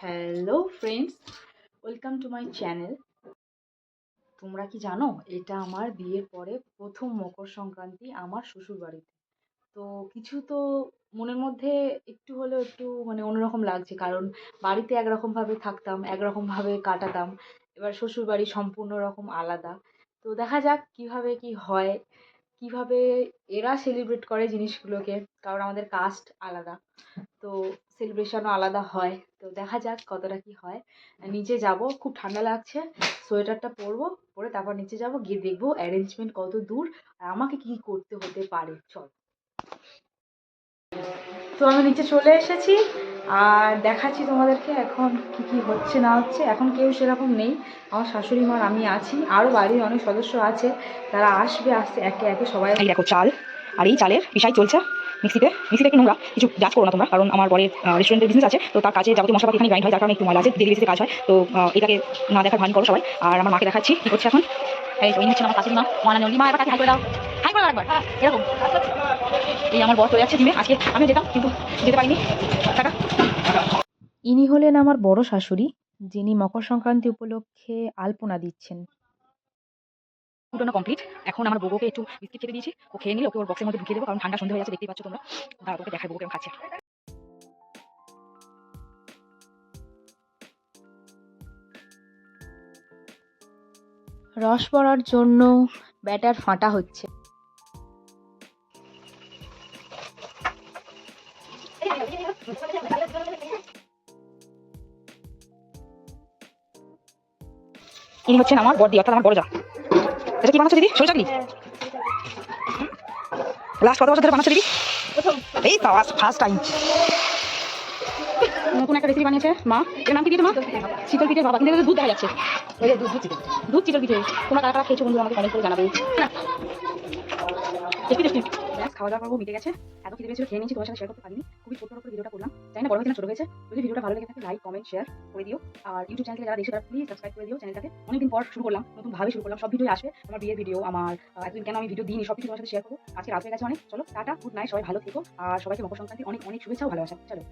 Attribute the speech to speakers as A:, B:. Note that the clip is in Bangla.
A: Hello friends welcome to my channel তোমরা কি জানো, এটা আমার বিয়ের পরে প্রথম মকর সংক্রান্তি আমার শ্বশুর বাড়িতে তো কিছু তো মনের মধ্যে একটু হলেও একটু মানে অন্যরকম লাগছে, কারণ বাড়িতে একরকমভাবে থাকতাম, একরকমভাবে কাটাতাম। এবার শ্বশুর বাড়ি সম্পূর্ণ রকম আলাদা। তো দেখা যাক কীভাবে কী হয়। কীভাবে এরা সেলিব্রেট করে জিনিসগুলোকে? কারণ আমাদের কাস্ট আলাদা। তো সেলিব্রেশনও আলাদা হয়। তো দেখা যাক কতটা কি হয়। নিচে যাব, খুব ঠান্ডা লাগছে। সোয়েটারটা পরবো, পরে তারপর নিচে যাব, গিয়ে দেখব অ্যারেঞ্জমেন্ট কত দূর। আর আমাকে কি করতে হতে পারে? চল। তো আমি নিচে চলে এসেছি। আর দেখাচ্ছি তোমাদেরকে এখন কি কি হচ্ছে না হচ্ছে। এখন কেউ সেরকম নেই। আমার শাশুড়ি মার আমি আছি। আরও বাড়ির অনেক সদস্য আছে। তারা আসবে আসতে একে একে সবাই।
B: দেখো, চাল। আর এই চালের পিসাই চলছে মিক্সিতে। মিক্সিতে একটু নোংরা। কিছু জাজ করো না তোমরা, কারণ আমার বরের রেস্টুরেন্টের বিজনেস আছে। তো তার কাছে যাবতীয় মশলাপাতি এখানে গ্রাইন্ড হয়, যার কারণে একটু ময়লা আছে। ডেলি কাজ হয়। তো এটাকে না দেখার ভান করো সবাই। আর আমার মাকে দেখাচ্ছি কি করছে এখন। এই ইনি আমার কাছে মা। মা হাই করে দাও। হাই করে দাও একবার এরকম। এই আমার বর চলে যাচ্ছে জিমে আজকে আমি যেতাম কিন্তু যেতে পারিনি। টাকা
C: ইনি হলেন আমার বড় শাশুড়ি যিনি মকর সংক্রান্তি উপলক্ষে আলপনা দিচ্ছেন।
B: ফুটানো কমপ্লিট এখন আমার বউকে একটু বিস্কিট খেতে দিয়েছি ও খেয়ে নিলে ওকে ওর বক্সের মধ্যে ঢুকিয়ে দেবো কারণ ঠান্ডা সন্ধে হয়ে যাচ্ছে দেখতেই পাচ্ছ তোমরা। দাঁড়া তোকে দেখাই বউকে কেমন খাচ্ছে।
C: রস পড়ার জন্য ব্যাটার ফাটা হচ্ছে।
B: ইনি হচ্ছেন আমার বড়দি অর্থাৎ আমার বড় যা এটা কি বানাচ্ছ দিদি? সরু চাকরি লাস্ট কত বছর ধরে বানাচ্ছ দিদি? এই তো ফার্স্ট টাইম নতুন একটা রেসিপি বানিয়েছে মা। এর নাম কি দিয়েছে মা? শীতল পিঠের বাবা। কিন্তু দুধ দেখা যাচ্ছে। দুধ দুধ চিতল দুধ চিতল পিঠে। তোমরা কারা কারা খেয়েছো বন্ধু আমাকে কমেন্ট করে জানাবে। টেস্টি টেস্টি খাওয়া দাওয়া করব, মিটে গেছে। এত খিদে পেয়েছিল, খেয়ে নিয়েছি, তোমার সাথে শেয়ার করতে পারিনি। খুবই ছোট করে ভিডিওটা করলাম। জানি না, বড় হয়েছে না ছোট হয়েছে। যদি ভিডিওটা ভালো লেগে থাকে লাইক কমেন্ট শেয়ার করে দিও। আর ইউটিউব চ্যানেলে যারা দেখছ, তারা প্লিজ সাবস্ক্রাইব করে দিও চ্যানেলটাকে অনেকদিন পর শুরু করলাম, নতুন ভাবে শুরু করলাম। সব ভিডিও আসবে, আমার বিয়ের ভিডিও আমার এতদিন কেন আমি ভিডিও দিইনি সব কিছু তোমার সাথে শেয়ার করব। আজকে রাত হয়ে গেছে অনেক। চলো, টাটা গুড নাইট সবাই ভালো থেকো। আর সবাইকে মকর সংক্রান্তি অনেক অনেক শুভেচ্ছা ভালো চলো।